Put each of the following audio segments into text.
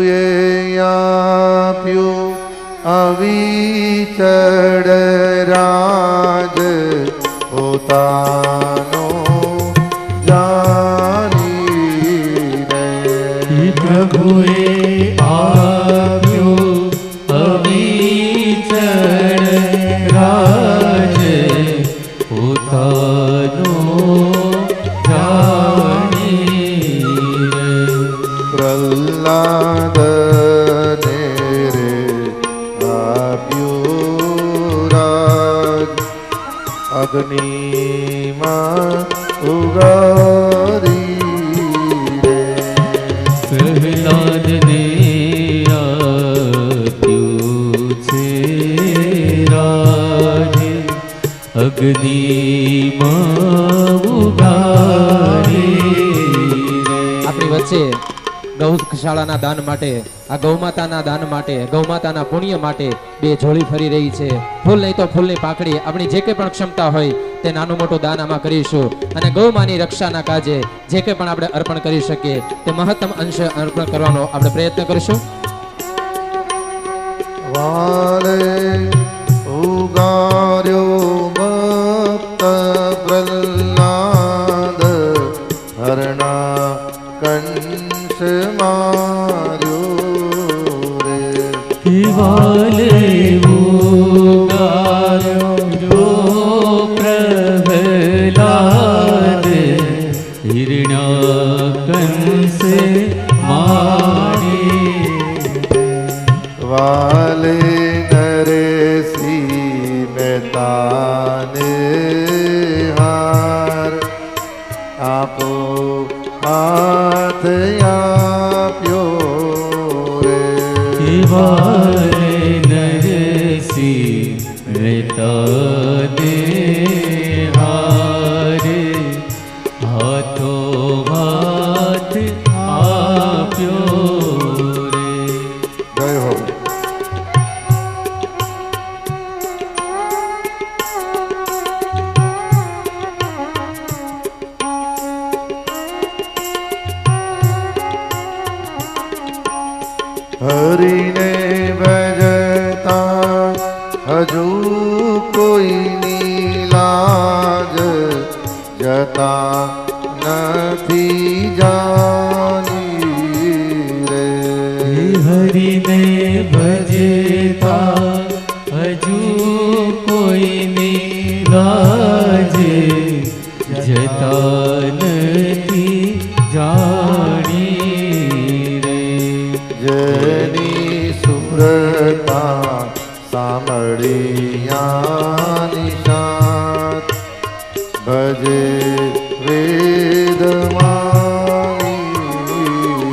પ્રભુએ આપ્યું અવિચડ રાજ પોતાનો જાની પ્રભુએ આવ્યો પ્રહલાદ ને રે આપ્યું રાજ અગ્નિમાં ઉગારી રે છે રાજ અગ્નિમાં ઉગારી આપણી વચ્ચે ગૌશાળાના દાન માટે, આ ગૌમાતાના દાન માટે ગૌમાતાના પુણ્ય માટે બે જોડી ફરી રહી છે. ફૂલ નહીં તો ફૂલની પાકડી, આપણી જે કંઈ પણ ક્ષમતા હોય તે નાનું મોટું દાન આમાં કરીશું. અને ગૌમાની રક્ષાના કાજે જે કંઈ પણ આપણે અર્પણ કરી શકીએ, તે મહત્તમ અંશ અર્પણ કરવાનો આપણે પ્રયત્ન કરીશું. વાલે ઉગાર્યો કંસ માર્યો રે વાલે ઉગાર્યો જો વાલે નરસી રેતા હારે હરીને ભજતા હજુ કોઈની લાજ જતા નથી જાની રે. હરિને ભજતા, હજુ કોઈની લાજ જતા નથી જાણી જેની સુરતા સાંભળિયા શાંત ભજે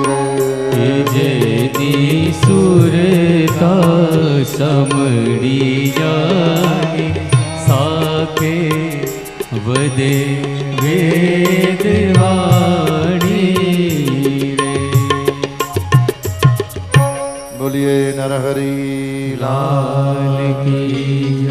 વેદમાની જેની સુરતા સમડી જાય સાકે વદે વેદવાણી હરિલાલ કી